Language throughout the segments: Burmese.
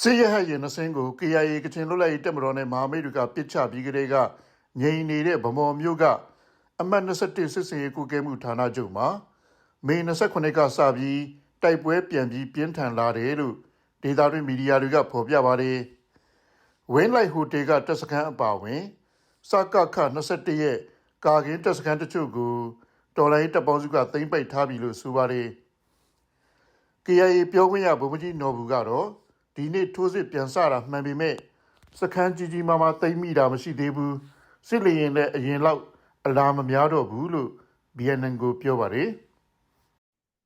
စစ်ရဟတ်ရင်နှစင်းကို KIA ကချင်လွတ်လပ်ရေးတပ်မတော်နဲ့မဟာမိတ်တွေကပစ်ချပြီးကလေးကငြိမ်နေတဲ့ဗမော်မျိုးကအမှတ်21စစ်စင်ရေးကုကဲမှုဌာနချုပ်မှာမေ29ကစပြီးတိုက်ပွဲပြန်ပြီးပြင်းထန်လာတယ်လို့ဒေတာတွင်မီဒီယာတွေကဖော်ပြပါတယ်။ဝင်းလိုက်ဟိုတယ်ကတပ်စခန်းအပါအဝင်စကခ21ရဲ့ကာကင်းတပ်စခန်းတချို့ကိုတော်လိုင်းတပ်ပေါင်းစုကသိမ်းပိုက်ထားပြီလို့ဆိုပါတယ်။ KIA ပြောခွင့်ရဗိုလ်မှူးကြီးနော်ဘူးကတော့ ဒီနေ့ထိုးစစ်ပြန်ဆတာမှန်ပေမဲ့စခန်းကြီးကြီးမားမားသိမ်းမိတာမရှိသေးဘူးစစ်လေရင်လည်းအရင်လောက်အလားမများတော့ဘူးလို့ BNN ကိုပြောပါတယ်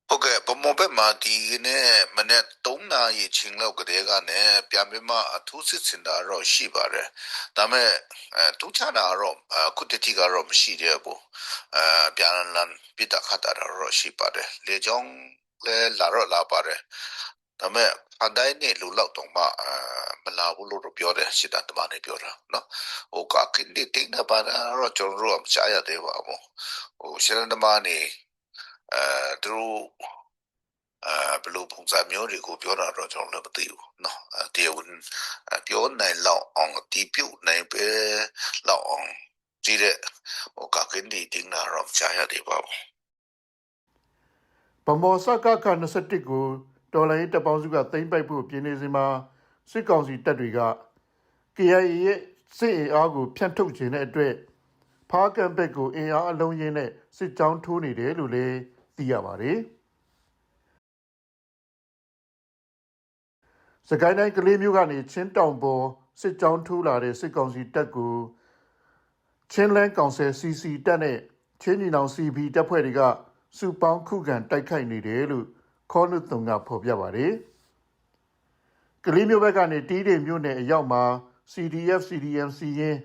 ဟုတ်ကဲ့ဗမော်ဘက်မှာဒီနေ့မနေ့3နာရီချင်းလောက်ကတည်းကနေပြန်ပြီးမှအထူးစစ်စင်တာတော့ရှိပါတယ်ဒါပေမဲ့အဲတူချတာတော့အခုတတိကတော့မရှိသေးဘူးအဲပြန်လန်ပြတာခတာတော့ရှိပါတယ်လေကြောင်းလဲလာတော့လာပါတယ် ဒါပေမဲ့အတိုင်းနဲ့လူလောက်တော့မှမလာဘူးလို့တော့ပြောတယ်စစ်တမ်းတမန်တွေပြောတာနော်ဟိုကကိတိတိနေပါတော့ကျွန်တော်တို့ကမချရသေးပါဘူးဟိုစစ်တမ်းတမန်တွေအဲသူတို့အဲဘလို့ပုံစံမျိုးတွေကိုပြောတာတော့ကျွန်တော်လည်းမသိဘူးနော်တေဝန်ပြောနိုင်လောက်အောင်တီးပြုတ်နိုင်ပဲလောက်အောင်ကြည့်တဲ့ဟိုကကိတိတိနေတော့မချရသေးပါဘူးပမောစကက21ကို တော်လိုင်းတပ်ပေါင်းစုကသိမ်းပိုက်ဖို့ပြင်နေစဉ်မှာစစ်ကောင်စီတပ်တွေက KIA ရဲ့စစ်အင်အားကိုဖြန့်ထုတ်ခြင်းတဲ့အတွက်ဖားကံဘက်ကိုအင်အားအလုံးရင်းနဲ့စစ်ကြောင်းထိုးနေတယ်လို့လည်းသိရပါတယ်။စကိုင်းတိုင်းကလေးမျိုးကနေချင်းတောင်ပေါ်စစ်ကြောင်းထိုးလာတဲ့စစ်ကောင်စီတပ်ကိုချင်းလန်းကောင်ဆယ် CC တပ်နဲ့ချင်းညီနောင် CB တပ်ဖွဲ့တွေကစုပေါင်းခုခံတိုက်ခိုက်နေတယ်လို့ ခေါနုတုံကဖော်ပြပါတယ်။ကလေးမျိုးဘက်ကနေတီးတွေမျိုးနယ်အရောက်မှာ CDF CDM စီရင်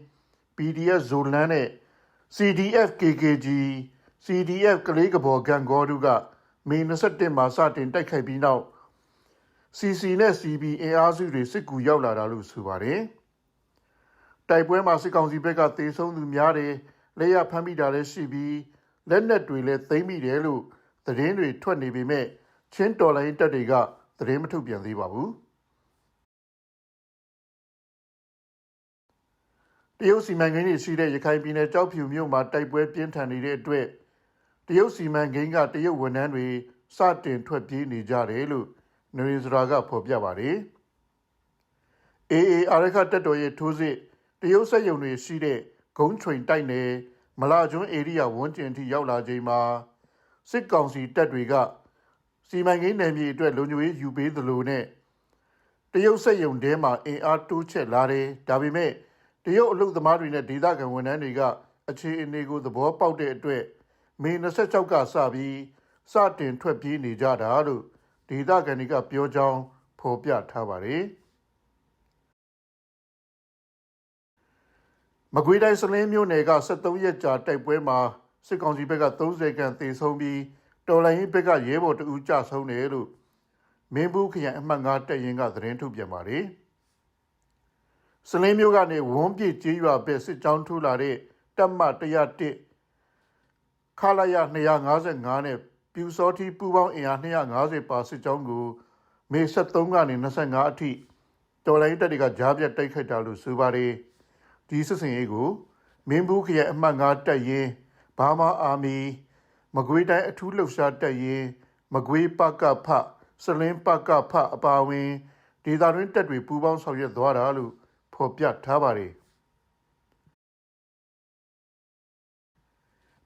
PDF ဇိုလန်းနဲ့ CDF KKG CDF ကလေးကဘော်ဂန်ဂေါ်တို့ကမေ21မှာစတင်တိုက်ခိုက်ပြီးနောက် CC နဲ့ CB အင်အားစုတွေစစ်ကူရောက်လာတာလို့ဆိုပါတယ်။တိုက်ပွဲမှာစစ်ကောင်စီဘက်ကတေဆုံးသူများတယ်လက်ရဖမ်းမိတာလည်းရှိပြီးလက်နက်တွေလည်းသိမ်းမိတယ်လို့သတင်းတွေထွက်နေပေမဲ့ ချင်းတော်လိုင်းတပ်တွေကသတင်းမထုတ်ပြန်သေးပါဘူးတရုတ်စီမံကိန်းတွေရှိတဲ့ရခိုင်ပြည်နယ်ကြောက်ဖြူမြို့မှာတိုက်ပွဲပြင်းထန်နေတဲ့အတွက်တရုတ်စီမံကိန်းကတရုတ်ဝန်ထမ်းတွေစတင်ထွက်ပြေးနေကြတယ်လို့နရင်းစရာကဖော်ပြပါတယ်။ AA အာရခတက်တော်ရဲ့ထိုးစစ်တရုတ်စက်ယုံတွေရှိတဲ့ဂုံးချွင်တိုက်နယ်မလာကျွန်းဧရိယာဝန်းကျင်ထိရောက်လာချိန်မှာစစ်ကောင်စီတပ်တွေက စီမံကိန်းနယ်မြေအတွက်လုံခြုံရေးယူပေးသလိုနဲ့တရုတ်စက်ယုံတဲမှာအင်အားတိုးချဲ့လာတယ်ဒါပေမဲ့တရုတ်အလုပ်သမားတွေနဲ့ဒေသခံဝန်ထမ်းတွေကအခြေအနေကိုသဘောပေါက်တဲ့အတွက်မေ26ကစပြီးစတင်ထွက်ပြေးနေကြတာလို့ဒေသခံတွေကပြောကြောင်းဖော်ပြထားပါတယ်မကွေးတိုင်းစလင်းမြို့နယ်က73ရက်ကြာတိုက်ပွဲမှာစစ်ကောင်စီဘက်က30ခန့်သေဆုံးပြီး တော်လိုင်းဘက်ကရဲဘော်တဦးကြဆုံးတယ်လို့မင်းဘူးခရိုင်အမှတ်9တပ်ရင်းကသတင်းထုတ်ပြန်ပါတယ်။စလင်းမျိုးကနေဝန်းပြည့်ကျေးရွာဘက်စစ်ကြောင်းထိုးလာတဲ့တပ်မ101ခလာရ255နဲ့ပြူစောတိပူပေါင်းအင်အား250ပါစစ်ကြောင်းကိုမေ73ကနေ25အထိတော်လိုင်းတပ်တွေကကြားပြတ်တိုက်ခိုက်တာလို့ဆိုပါတယ်။ဒီစစ်စင်ရေးကိုမင်းဘူးခရိုင်အမှတ်9တပ်ရင်းဘာမာအာမီ မကွေးတိုင်းအထူးလှုပ်ရှားတပ်ရင်မကွေးပကဖစလင်းပကဖအပါဝင်ဒေသတွင်းတပ်တွေပူးပေါင်းဆောင်ရွက်သွားတာလို့ဖော်ပြထားပါတယ်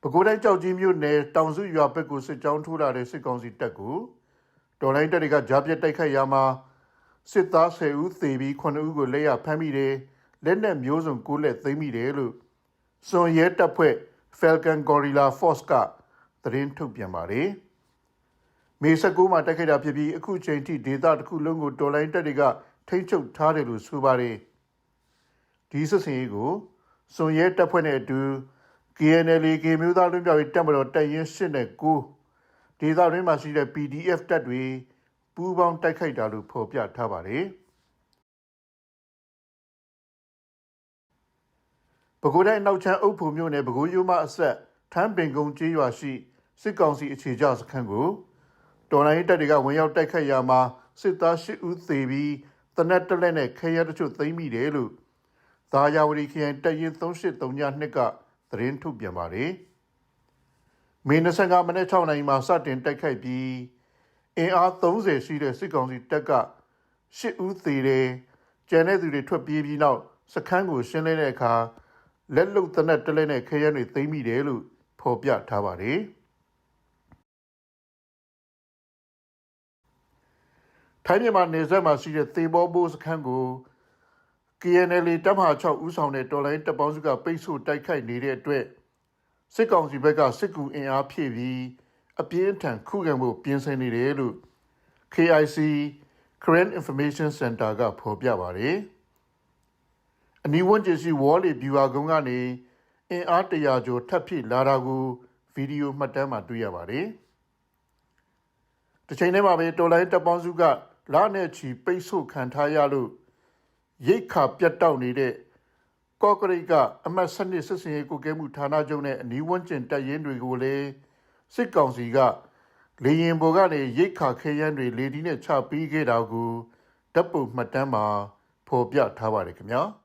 ပဲခူးတိုင်းကြောက်ကြီးမြို့နယ်တောင်စုရွာဘက်ကိုစစ်ကြောင်းထိုးလာတဲ့စစ်ကောင်စီတပ်ကိုတော်လိုင်းတပ်တွေကကြားပြတ်တိုက်ခိုက်ရမှာစစ်သား10ဦးသေပြီး9ဦးကိုလက်ရဖမ်းမိတယ်လက်နက်မျိုးစုံကိုလက်သိမ်းမိတယ်လို့စွန်ရဲတပ်ဖွဲ့ Falcon Gorilla Force က သတင်းထုတ်ပြန်ပါတယ်။မေ19မှာတက်ခဲ့တာဖြစ်ပြီးအခုချိန်ထိဒေတာတစ်ခုလုံးကိုတော်လိုင်းတက်တွေကထိန်းချုပ်ထားတယ်လို့ဆိုပါတယ်။ဒီစစ်စင်ရေးကိုစွန်ရဲတပ်ဖွဲ့နဲ့အတူ KNL ကေမျိုးသားလွတ်မြောက်ရေးတပ်မတော်တပ်ရင်း8နဲ့9ဒေသတွင်းမှာရှိတဲ့ PDF တပ်တွေပူးပေါင်းတိုက်ခိုက်တာလို့ဖော်ပြထားပါတယ်။ပဲခူးတိုင်းနောက်ချမ်းအုပ်ဖို့မြို့နယ်ပဲခူးရိုးမအဆက်ထမ်းပင်ကုန်းကျေးရွာရှိ စစ်ကောင်စီအခြေချစခန်းကိုတော်လိုင်းတပ်တွေကဝင်ရောက်တိုက်ခတ်ရာမှာစစ်သား၈ဦးသေပြီးတနက်တလက်နဲ့ခဲရဲတချို့သိမ်းမိတယ်လို့သာယာဝတီခရိုင်တပ်ရင်း3832ကသတင်းထုတ်ပြန်ပါတယ်။မေ25မိနစ်6နာရီမှာစတင်တိုက်ခိုက်ပြီးအင်အား30ရှိတဲ့စစ်ကောင်စီတပ်က8ဦးသေတယ်။ကျန်တဲ့သူတွေထွက်ပြေးပြီးနောက်စခန်းကိုရှင်းလင်းတဲ့အခါလက်လုံတနက်တလက်နဲ့ခဲရဲတွေသိမ်းမိတယ်လို့ဖော်ပြထားပါတယ်။ ထိုင်းမြန်မာနယ်စပ်မှာရှိတဲ့သေဘောဘိုးစခန်းကို KNL တပ်မဟာ6ဦးဆောင်တဲ့တော်လိုင်းတပ်ပေါင်းစုကပိတ်ဆို့တိုက်ခိုက်နေတဲ့အတွက်စစ်ကောင်စီဘက်ကစစ်ကူအင်အားဖြည့်ပြီးအပြင်းထန်ခုခံဖို့ပြင်ဆင်နေတယ်လို့ KIC Korean Information Center ကဖော်ပြပါတယ်။အနီးဝန်းကျင်ရှိဝေါ်လီဗျူဟာကုန်းကနေအင်အားတရာကျော်ထပ်ဖြည့်လာတာကိုဗီဒီယိုမှတ်တမ်းမှာတွေ့ရပါတယ်။တစ်ချိန်တည်းမှာပဲတော်လိုင်းတပ်ပေါင်းစုက လနဲ့ချီပိတ်ဆို့ခံထားရလို့ရိတ်ခါပြတ်တောက်နေတဲ့ကော့ကရိတ်ကအမတ်စနစ်စစ်စင်ရေးကိုကဲမှုဌာနချုပ်နဲ့အနီးဝန်းကျင်တပ်ရင်းတွေကိုလည်းစစ်ကောင်စီကလေရင်ပေါ်ကနေရိတ်ခါခဲယမ်းတွေလေဒီနဲ့ချပြီးခဲ့တာကိုဓာတ်ပုံမှတ်တမ်းမှာဖော်ပြထားပါတယ်ခင်ဗျာ။